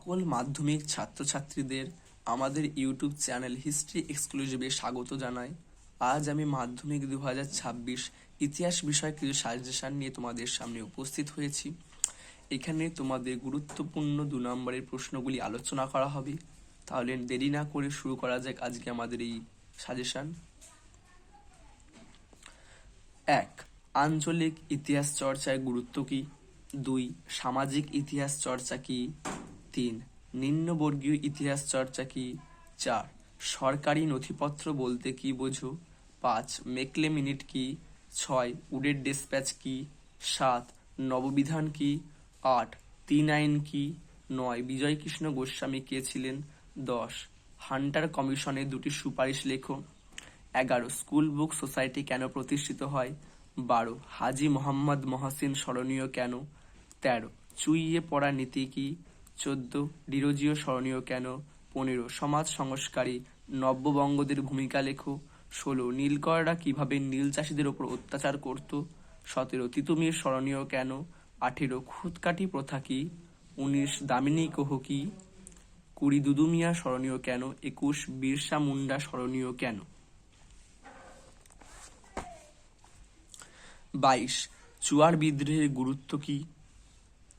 সকল মাধ্যমিক ছাত্রছাত্রীদের আমাদের ইউটিউব চ্যানেল হিস্ট্রি এক্সক্লুসিভে স্বাগত জানাই। আজ আমি মাধ্যমিক দু হাজার ছাব্বিশ ইতিহাস বিষয়ে কিছু সাজেশন নিয়ে তোমাদের সামনে উপস্থিত হয়েছি। এখানে তোমাদের গুরুত্বপূর্ণ দু নম্বরের প্রশ্নগুলি আলোচনা করা হবে। তাহলে দেরি না করে শুরু করা যাক আজকে আমাদের এই সাজেশন। এক, আঞ্চলিক ইতিহাস চর্চায় গুরুত্ব কি? দুই, সামাজিক ইতিহাস চর্চা কি? তিন। নিম্নবর্গীয় ইতিহাস চর্চা কি? চার। সরকারি নথিপত্র বলতে কি বোঝো? পাঁচ। মেকলে মিনিট কি? ছয়। উডের ডেসপ্যাচ কি? সাত। নববিধান কি? আট। তিন আইন কি? নয়। বিজয়কৃষ্ণ গোস্বামী কে ছিলেন? দশ। হান্টার কমিশনের দুটি সুপারিশ লেখো এগারো। স্কুল বুক সোসাইটি কেন প্রতিষ্ঠিত হয়? বারো। হাজি মোহাম্মদ মহাসিন স্মরণীয় কেন? তেরো। চুইয়ে পড়া নীতি কি? চোদ্দ, ডিরোজিও স্মরণীয় কেন? পনেরো, সমাজ সংস্কারী, নব্যবঙ্গদের ভূমিকা লেখো। ষোলো, নীলকররা কীভাবে নীল চাষিদের ওপর অত্যাচার করত? সতেরো, তিতুমির স্মরণীয় কেন? আঠেরো খুদকাঠি প্রথা কি? উনিশ, দামিনী কোহ কি? কুড়ি, দুদুমিয়া স্মরণীয় কেন? একুশ, বিরসা মুন্ডা স্মরণীয় কেন? বাইশ, চুয়ার বিদ্রোহের গুরুত্ব কি?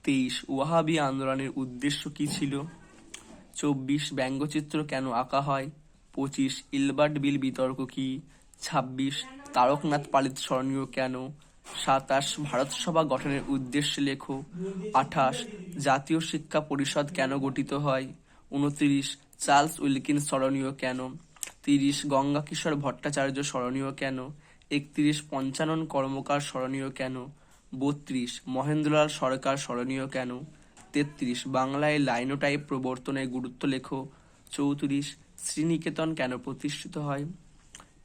তেইশ ওয়াহাবি আন্দোলনের উদ্দেশ্য কি ছিল? চব্বিশ ব্যঙ্গচিত্র কেন আঁকা হয়? পঁচিশ ইলবার্ট বিল বিতর্ক কি? ছাব্বিশ তারকনাথ পালিত স্মরণীয় কেন? সাতাশ ভারত সভা গঠনের উদ্দেশ্যে লেখো। আঠাশ জাতীয় শিক্ষা পরিষদ কেন গঠিত হয়? উনত্রিশ চার্লস উইলকিন স্মরণীয় কেন? তিরিশ গঙ্গা কিশোর ভট্টাচার্য স্মরণীয় কেন? একত্রিশ পঞ্চানন কর্মকার স্মরণীয় কেন? বত্রিশ, মহেন্দ্রলাল সরকার স্মরণীয় কেন? তেত্রিশ, বাংলায় লাইনোটাইপ প্রবর্তনের গুরুত্ব লেখো। চৌত্রিশ, শ্রীনিকেতন কেন প্রতিষ্ঠিত হয়?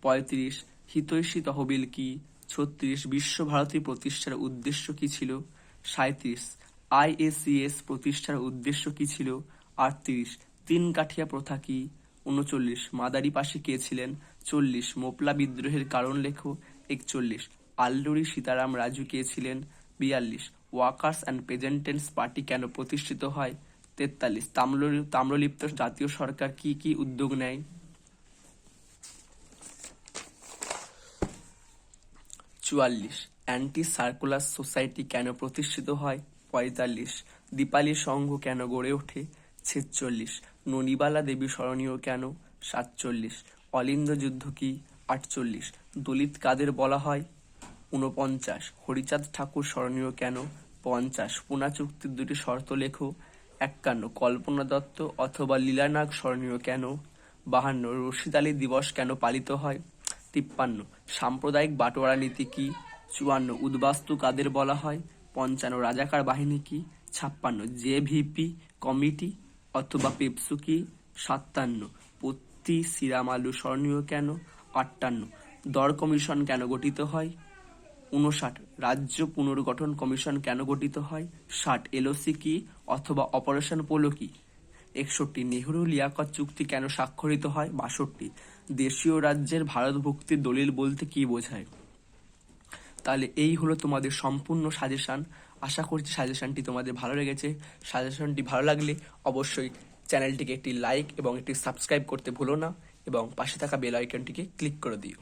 পঁয়ত্রিশ, হিতৈষী তহবিল কি? ছত্রিশ, বিশ্বভারতী প্রতিষ্ঠার উদ্দেশ্য কি ছিল? সাঁত্রিশ আইএসিএস প্রতিষ্ঠার উদ্দেশ্য কি ছিল? আটত্রিশ তিন কাঠিয়া প্রথা কি? উনচল্লিশ মাদারি পাশে কে ছিলেন? চল্লিশ, মোপলা বিদ্রোহের কারণ লেখো। একচল্লিশ আল্লুরি সীতারাম রাজু কে ছিলেন বিয়াল্লিশ। ওয়াকার্স অ্যান্ড পেজেন্টেন্স পার্টি কেন প্রতিষ্ঠিত হয়? তেতাল্লিশ তাম্র তাম্রলিপ্ত জাতীয় সরকার কি কি উদ্যোগ নেয়? চুয়াল্লিশ। অ্যান্টি সার্কুলার সোসাইটি কেন প্রতিষ্ঠিত হয়? পঁয়তাল্লিশ। দীপালি সংঘ কেন গড়ে ওঠে? ছেচল্লিশ। ননিবালা দেবী স্মরণীয় কেন? সাতচল্লিশ। অলিন্দ যুদ্ধ কি? আটচল্লিশ। দলিত কাদের বলা হয়? ঊনপঞ্চাশ। হরিচাঁদ ঠাকুর স্মরণীয় কেন? পঞ্চাশ। পুনা চুক্তির দুটি শর্ত লেখো। একান্ন। কল্পনা দত্ত অথবা লীলানাগ স্মরণীয় কেন? বাহান্ন। রশিদ আলী দিবস কেন পালিত হয়? তিপ্পান্ন। সাম্প্রদায়িক বাটোয়ারা নীতি কি? চুয়ান্ন। উদ্বাস্তু কাদের বলা হয়? পঞ্চান্ন। রাজাকার বাহিনী কি? ছাপ্পান্ন। জেভিপি কমিটি অথবা পেপসু কি? সাতান্ন। পত্তি সিরামালু স্মরণীয় কেন? আটান্ন। দর কমিশন কেন গঠিত হয়? উনষাট রাজ্য পুনর্গঠন কমিশন কেন গঠিত হয়? ষাট এলওসি কি অথবা অপারেশন পোলো কি? একষট্টি নেহরু লিয়াকত চুক্তি কেন স্বাক্ষরিত হয়? বাষট্টি। দেশীয় রাজ্যের ভারতভুক্তির দলিল বলতে কি বোঝায়? তাহলে এই হলো তোমাদের সম্পূর্ণ সাজেশন আশা করছি সাজেশনটি তোমাদের ভালো লেগেছে। সাজেশনটি ভালো লাগলে অবশ্যই চ্যানেলটিকে একটি লাইক এবং একটি সাবস্ক্রাইব করতে ভুলো না এবং পাশে থাকা বেল আইকনটিকে ক্লিক করে দিও।